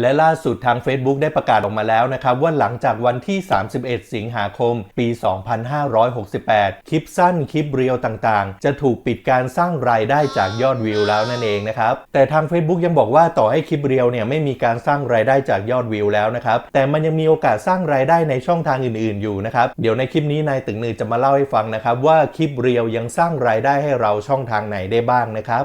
และล่าสุดทาง Facebook ได้ประกาศออกมาแล้วนะครับ ว่าหลังจากวันที่ 31 สิงหาคม ปี 2568 คลิปสั้นคลิปเรียวต่างๆ จะถูกปิดการสร้างรายได้จากยอดวิวแล้วนั่นเองนะครับ แต่ทาง Facebook ยังบอกว่าต่อให้คลิปเรียวเนี่ยไม่มีการสร้างรายได้จากยอดวิวแล้วนะครับ แต่มันยังมีโอกาสสร้างรายได้ในช่องทางอื่นๆอยู่นะครับ เดี๋ยวในคลิปนี้นายตึงนือจะมาเล่าให้ฟังนะครับว่าคลิปเรียวยังสร้างรายได้ให้เราช่องทางไหนได้บ้างนะครับ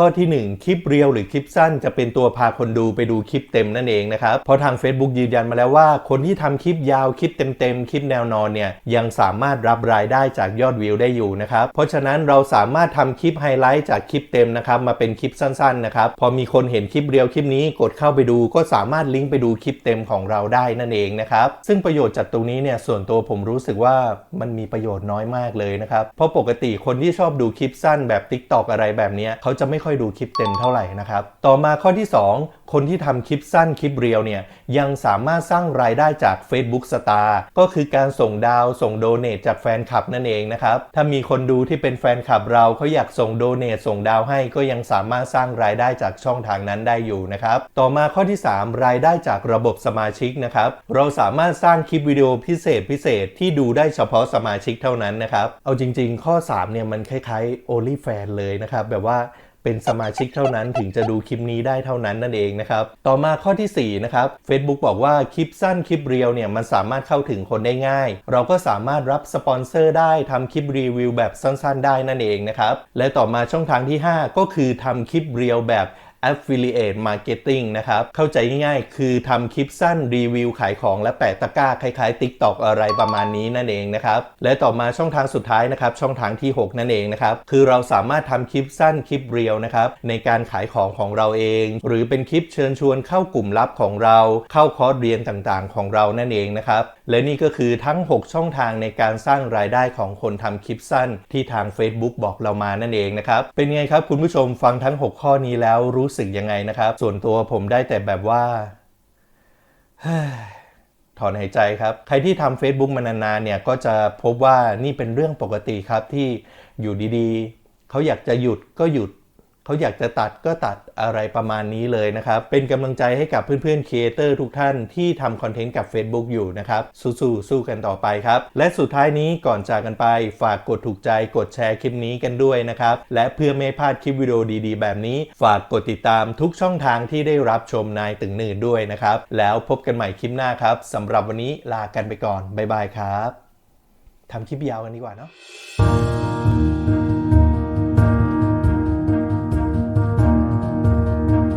ข้อที่ 1 คลิปเรียวหรือคลิปสั้นจะเป็นตัวพาคนดูไปดูคลิปเต็มนั่นเองนะครับเพราะทาง Facebook ยืนยันมาแล้วว่า คนที่ทำคลิปยาวคลิปเต็มๆ คลิปแนวนอนเนี่ยยังสามารถรับรายได้จากยอดวิวได้อยู่นะครับเพราะฉะนั้นเราสามารถทำคลิปไฮไลท์จากคลิปเต็มนะครับมาเป็นคลิปสั้นๆนะครับพอมีคนเห็นคลิปเรียวคลิปนี้กดเข้าไปดูก็สามารถลิงก์ไปดูคลิปเต็มของเราได้นั่นเองนะครับซึ่งประโยชน์จากตรงนี้เนี่ยส่วนตัวผมรู้สึกว่ามันมีประโยชน์น้อยมากเลยนะครับเพราะปกติคนที่ชอบดูคลิปสั้นแบบ Tik t o อกอะไรแบบนี้เขาจะไม่ค่อยดูคลิปเต็มเท่าไหร่นะครับ ต่อมาข้อที่ 2 คนที่ทำคลิปสั้นคลิปเรียวเนี่ยยังสามารถสร้างรายได้จาก Facebook Star ก็คือการส่งดาวส่งโดเนทจากแฟนคลับนั่นเองนะครับถ้ามีคนดูที่เป็นแฟนคลับเราเขาอยากส่งโดเนทส่งดาวให้ก็ยังสามารถสร้างรายได้จากช่องทางนั้นได้อยู่นะครับต่อมาข้อที่ 3 รายได้จากระบบสมาชิกนะครับเราสามารถสร้างคลิปวิดีโอพิเศษพิเศษที่ดูได้เฉพาะสมาชิกเท่านั้นนะครับเอาจริง ๆ ข้อ3เนี่ยมันคล้ายๆ OnlyFans เลยนะครับแบบว่า เป็นสมาชิกเท่านั้นถึงจะดูคลิปนี้ได้เท่านั้นนั่นเองนะครับ ต่อมาข้อที่4นะครับ Facebook บอกว่าคลิปสั้นคลิปเรียวเนี่ยมันสามารถเข้าถึงคนได้ง่าย เราก็สามารถรับสปอนเซอร์ได้ทำคลิปรีวิวแบบสั้นๆ ได้นั่นเองนะครับ และต่อมาช่องทางที่ 5 ก็คือทำคลิปเรียวแบบ Affiliate Marketing นะครับ เข้าใจง่ายๆ คือทำคลิปสั้นรีวิวขายของและแปะตะกร้าคล้ายๆ TikTok อะไรประมาณนี้นั่นเองนะครับ และต่อมาช่องทางสุดท้ายนะครับ ช่องทางที่ 6 นั่นเองนะครับ คือเราสามารถทำคลิปสั้นคลิปเรียวนะครับในการขายของของเราเอง หรือเป็นคลิปเชิญชวนเข้ากลุ่มลับของเรา เข้าคอร์สเรียนต่างๆ ของเรานั่นเองนะครับ และนี่ก็คือทั้ง 6 ช่องทางในการสร้างรายได้ของคนทำคลิปสั้น ที่ทาง Facebook บอกเรามานั่นเองนะครับ เป็นไงครับคุณผู้ชมฟังทั้ง 6 ข้อนี้แล้วรู้สึกยังไงนะครับ ส่วนตัวผมได้แต่แบบว่าถอนหายใจครับ ใครที่ทำ Facebook มานานๆเนี่ยก็จะพบว่านี่เป็นเรื่องปกติครับที่อยู่ดีๆ เขาอยากจะหยุดก็หยุด เขาอยากจะตัดก็ตัดอะไรประมาณนี้เลยนะครับ เป็นกำลังใจให้กับเพื่อนๆครีเอเตอร์ทุกท่านที่ทำคอนเทนต์กับ Facebook อยู่นะครับ สู้ๆสู้กันต่อไปครับ และสุดท้ายนี้ก่อนจากกันไป ฝากกดถูกใจกดแชร์คลิปนี้กันด้วยนะครับ และเพื่อไม่พลาดคลิปวิดีโอดีๆ แบบนี้ ฝากกดติดตามทุกช่องทางที่ได้รับชมนายตึงหนืดด้วยนะครับ แล้วพบกันใหม่คลิปหน้าครับสำหรับวันนี้ลากันไปก่อนบ๊ายบายครับทำคลิปยาวกันดีกว่าเนาะ